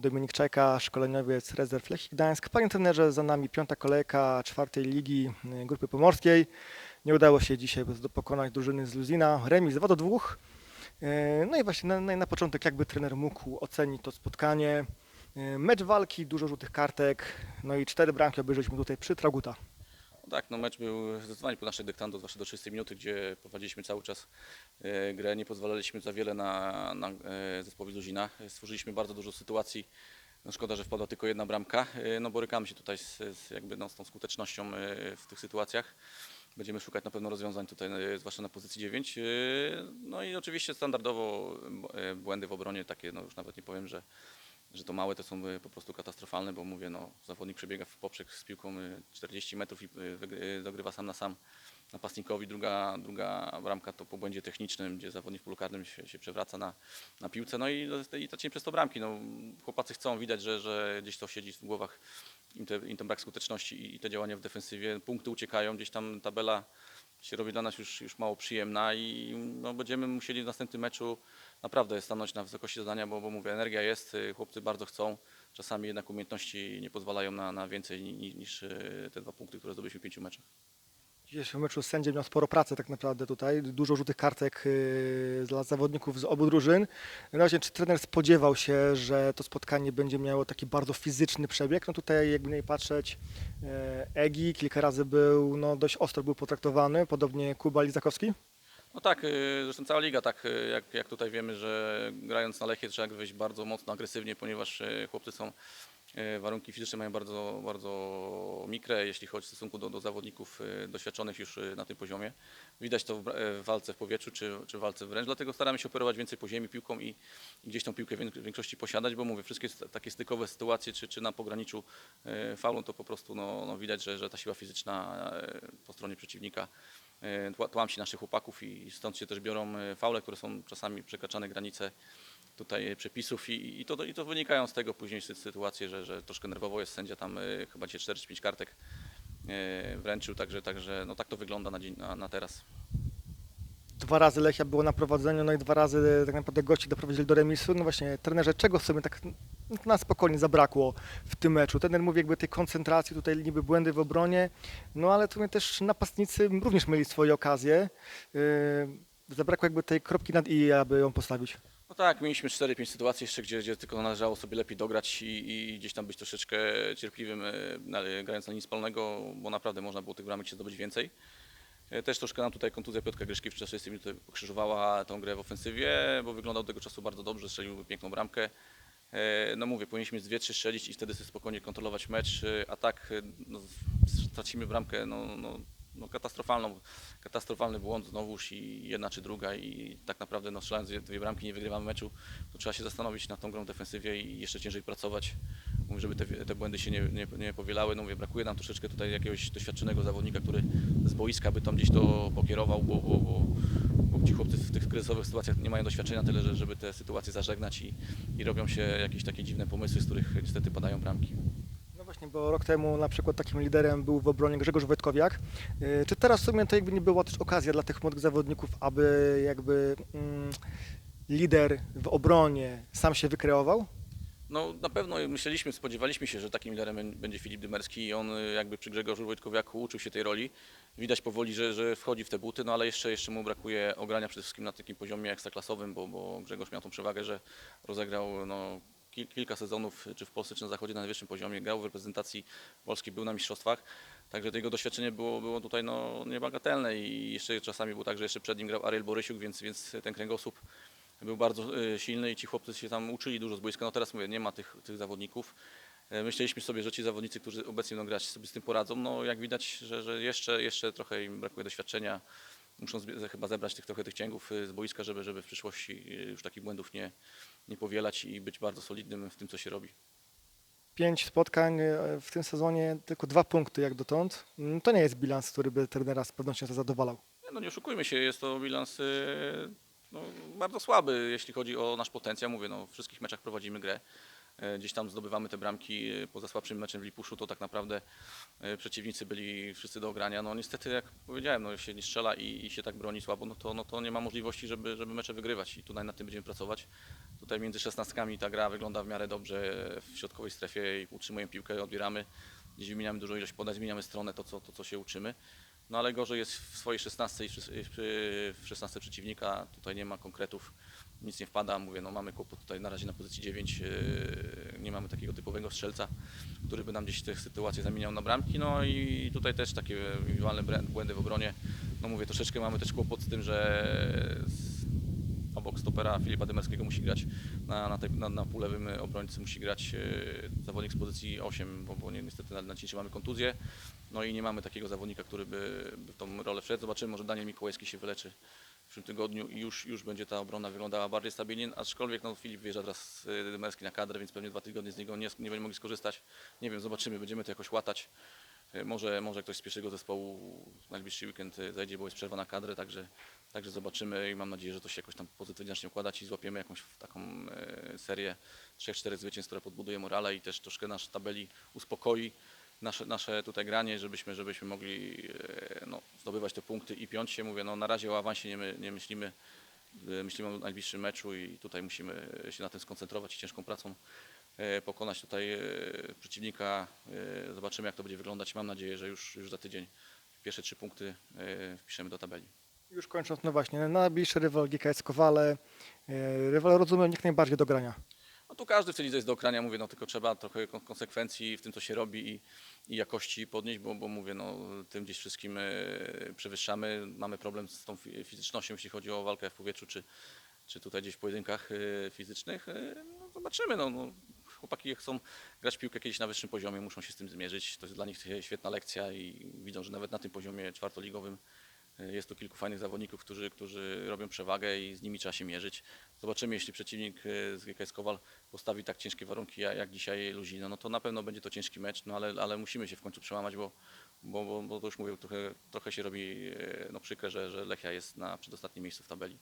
Dominik Czajka, szkoleniowiec rezerw Lechii Gdańsk. Panie trenerze, za nami piąta kolejka czwartej ligi y, Grupy Pomorskiej. Nie udało się dzisiaj pokonać drużyny z Luzina. Remis 2 do 2. Y, No i właśnie na, na, na początek jakby trener mógł ocenić to spotkanie. Y, Mecz walki, dużo żółtych kartek, no i cztery bramki obejrzeliśmy tutaj przy Traguta. Tak, no mecz był zdecydowanie po naszej dyktando, zwłaszcza do 30 minuty, gdzie prowadziliśmy cały czas e, grę, nie pozwalaliśmy za wiele na, na e, zespołowi Luzina. Stworzyliśmy bardzo dużo sytuacji. No szkoda, że wpadła tylko jedna bramka, e, no borykamy się tutaj z, z, jakby no, z tą skutecznością w tych sytuacjach. Będziemy szukać na pewno rozwiązań tutaj, zwłaszcza na pozycji 9. E, No i oczywiście standardowo błędy w obronie takie, no już nawet nie powiem, że że to małe to są y, po prostu katastrofalne, bo mówię, no, zawodnik przebiega w poprzek z piłką y, 40 metrów i y, dogrywa sam na sam napastnikowi. Druga, druga bramka to po błędzie technicznym, gdzie zawodnik w polu karnym się, się przewraca na, na piłce. No i, i tracimy przez to bramki. No, chłopacy chcą, widać, że, że gdzieś to siedzi w głowach im, te, im ten brak skuteczności i, i te działania w defensywie. Punkty uciekają, gdzieś tam tabela się robi dla nas już, już mało przyjemna i no, będziemy musieli w następnym meczu naprawdę stanąć na wysokości zadania, bo, bo mówię, energia jest, y, chłopcy bardzo chcą. Czasami jednak umiejętności nie pozwalają na, na więcej ni- niż y, te dwa punkty, które zdobyliśmy w pięciu meczach. Dzisiejszym meczu sędzia miał sporo pracy tak naprawdę tutaj, dużo żółtych kartek y, dla zawodników z obu drużyn. No właśnie, czy trener spodziewał się, że to spotkanie będzie miało taki bardzo fizyczny przebieg? No tutaj jakby nie patrzeć, e, Egi kilka razy był, no dość ostro był potraktowany, podobnie Kuba Lizakowski. No tak, y, zresztą cała liga tak, y, jak, jak tutaj wiemy, że grając na Lechie trzeba wyjść bardzo mocno, agresywnie, ponieważ y, chłopcy są, y, warunki fizyczne mają bardzo, bardzo mikre, jeśli chodzi w stosunku do, do zawodników y, doświadczonych już y, na tym poziomie. Widać to w walce w powietrzu czy, czy w walce wręcz, dlatego staramy się operować więcej po ziemi piłką i, i gdzieś tą piłkę w większości posiadać, bo mówię, wszystkie st- takie stykowe sytuacje, czy, czy na pograniczu faulu, to po prostu no, no widać, że, że ta siła fizyczna po stronie przeciwnika e, tła- tłamsi naszych chłopaków i stąd się też biorą e, faule, które są czasami przekraczane granice tutaj e, przepisów i, i, to, i to wynikają z tego później sy- sytuacje, że, że troszkę nerwowo jest sędzia tam e, chyba dzisiaj 4 czy 5 kartek e, wręczył, także, także no tak to wygląda na, dzień, na, na teraz. Dwa razy Lechia było na prowadzeniu, no i dwa razy tak naprawdę gości doprowadzili do remisu. No właśnie, trenerze, czego sobie tak na spokojnie zabrakło w tym meczu? Trener mówi jakby tej koncentracji, tutaj niby błędy w obronie, no ale tu też napastnicy również mieli swoje okazje. Yy, zabrakło jakby tej kropki nad i, aby ją postawić. No tak, mieliśmy 4-5 sytuacji jeszcze, gdzie, gdzie tylko należało sobie lepiej dograć i, i gdzieś tam być troszeczkę cierpliwym e, grając na linii spalnego, bo naprawdę można było tych bramek się zdobyć więcej. E, Też troszkę nam tutaj kontuzja Piotra Gryszki w 40 minut pokrzyżowała tą grę w ofensywie, bo wyglądał tego czasu bardzo dobrze, strzelił piękną bramkę. E, No mówię, powinniśmy z dwie, trzy strzelić i wtedy sobie spokojnie kontrolować mecz, e, a tak e, no, stracimy bramkę no, no, no katastrofalną, katastrofalny błąd znowuż i jedna czy druga i tak naprawdę no, strzelając dwie, bramki nie wygrywamy meczu, to trzeba się zastanowić nad tą grą w defensywie i jeszcze ciężej pracować, żeby te, te błędy się nie, nie, nie powielały. No mówię, brakuje nam troszeczkę tutaj jakiegoś doświadczonego zawodnika, który z boiska by tam gdzieś to pokierował, bo, bo, bo, bo ci chłopcy w tych kryzysowych sytuacjach nie mają doświadczenia tyle, że- żeby te sytuacje zażegnać i, i robią się jakieś takie dziwne pomysły, z których niestety padają bramki. Właśnie, bo rok temu na przykład takim liderem był w obronie Grzegorz Wojtkowiak. Yy, Czy teraz w sumie to jakby nie była też okazja dla tych młodych zawodników, aby jakby mm, lider w obronie sam się wykreował? No na pewno myśleliśmy, spodziewaliśmy się, że takim liderem bę- będzie Filip Dymerski i on y, jakby przy Grzegorzu Wojtkowiaku uczył się tej roli. Widać powoli, że, że wchodzi w te buty, no ale jeszcze, jeszcze mu brakuje ogrania przede wszystkim na takim poziomie ekstraklasowym, bo, bo Grzegorz miał tą przewagę, że rozegrał no, kilka sezonów czy w Polsce, czy na Zachodzie na najwyższym poziomie, grał w reprezentacji Polski, był na mistrzostwach. Także jego doświadczenie było, było tutaj no, niebagatelne i jeszcze czasami było tak, że jeszcze przed nim grał Ariel Borysiuk, więc, więc ten kręgosłup był bardzo y, silny i ci chłopcy się tam uczyli dużo z boiska. No teraz mówię, nie ma tych, tych zawodników. E, Myśleliśmy sobie, że ci zawodnicy, którzy obecnie będą grać, sobie z tym poradzą. No jak widać, że, że jeszcze, jeszcze trochę im brakuje doświadczenia. Muszą chyba zebrać tych, trochę tych cięgów z boiska, żeby, żeby w przyszłości już takich błędów nie, nie powielać i być bardzo solidnym w tym, co się robi. Pięć spotkań e, w tym sezonie, tylko dwa punkty jak dotąd. Mm, To nie jest bilans, który by trenera z pewnością zadowalał. No nie oszukujmy się, jest to bilans y, no, bardzo słaby, jeśli chodzi o nasz potencjał. Mówię, no, w wszystkich meczach prowadzimy grę, e, gdzieś tam zdobywamy te bramki e, poza słabszym meczem w Lipuszu, to tak naprawdę e, przeciwnicy byli wszyscy do ogrania. No niestety, jak powiedziałem, no, się nie strzela i, i się tak broni słabo, no to, no to nie ma możliwości, żeby, żeby mecze wygrywać i tutaj nad tym będziemy pracować. Tutaj między szesnastkami ta gra wygląda w miarę dobrze w środkowej strefie i utrzymujemy piłkę, odbieramy, gdzieś wymieniamy dużą ilość podań, zmieniamy stronę, to co, to co się uczymy. No ale gorzej jest w swojej 16 i w szes- w- w 16 przeciwnika, tutaj nie ma konkretów, nic nie wpada, mówię, no mamy kłopot tutaj na razie na pozycji 9, yy, nie mamy takiego typowego strzelca, który by nam gdzieś te sytuacje zamieniał na bramki, no i tutaj też takie indywidualne błędy w obronie, no mówię, troszeczkę mamy też kłopot z tym, że obok stopera Filipa Demerskiego musi grać na, na, tej, na, na półlewym obrońcy musi grać e, zawodnik z pozycji 8, bo, bo nie, niestety na, na mamy kontuzję. No i nie mamy takiego zawodnika, który by, w tą rolę wszedł. Zobaczymy, może Daniel Mikołajski się wyleczy w przyszłym tygodniu i już, już będzie ta obrona wyglądała bardziej stabilnie, aczkolwiek no, Filip wjeżdża teraz e, Demerski na kadrę, więc pewnie dwa tygodnie z niego nie, nie będziemy mogli skorzystać. Nie wiem, zobaczymy, będziemy to jakoś łatać. E, Może, może ktoś z pierwszego zespołu w najbliższy weekend e, zajdzie, bo jest przerwa na kadrę, także, także zobaczymy i mam nadzieję, że to się jakoś tam pozytywnie zacznie układać i złapiemy jakąś taką serię 3-4 zwycięstw, która podbuduje morale i też troszkę nasz tabeli uspokoi nasze, nasze tutaj granie, żebyśmy, żebyśmy mogli e, no, zdobywać te punkty i piąć się. Mówię, no na razie o awansie nie, my, nie myślimy, E, myślimy o najbliższym meczu i tutaj musimy się na tym skoncentrować i ciężką pracą e, pokonać tutaj e, przeciwnika. E, Zobaczymy jak to będzie wyglądać. Mam nadzieję, że już, już za tydzień pierwsze trzy punkty e, wpiszemy do tabeli. Już kończąc, no właśnie, najbliższy rywal GKS Kowale, e, rywal rozumiem jak najbardziej do grania. No tu każdy w tej jest do okrania, mówię, no tylko trzeba trochę kon- konsekwencji w tym, co się robi i, i jakości podnieść, bo, bo mówię, no tym gdzieś wszystkim e, przewyższamy. Mamy problem z tą fi- fizycznością, jeśli chodzi o walkę w powietrzu, czy, czy tutaj gdzieś w pojedynkach e, fizycznych. E, No, zobaczymy, no, no. Chłopaki chcą grać piłkę kiedyś na wyższym poziomie, muszą się z tym zmierzyć. To jest dla nich świetna lekcja i widzą, że nawet na tym poziomie czwartoligowym jest tu kilku fajnych zawodników, którzy, którzy robią przewagę i z nimi trzeba się mierzyć. Zobaczymy, jeśli przeciwnik e, z GKS Kowal postawi tak ciężkie warunki jak, jak dzisiaj Luzino, no to na pewno będzie to ciężki mecz, no ale, ale musimy się w końcu przełamać, bo, bo, bo, bo to już mówię, trochę, trochę się robi e, no, przykre, że, że Lechia jest na przedostatnim miejscu w tabeli.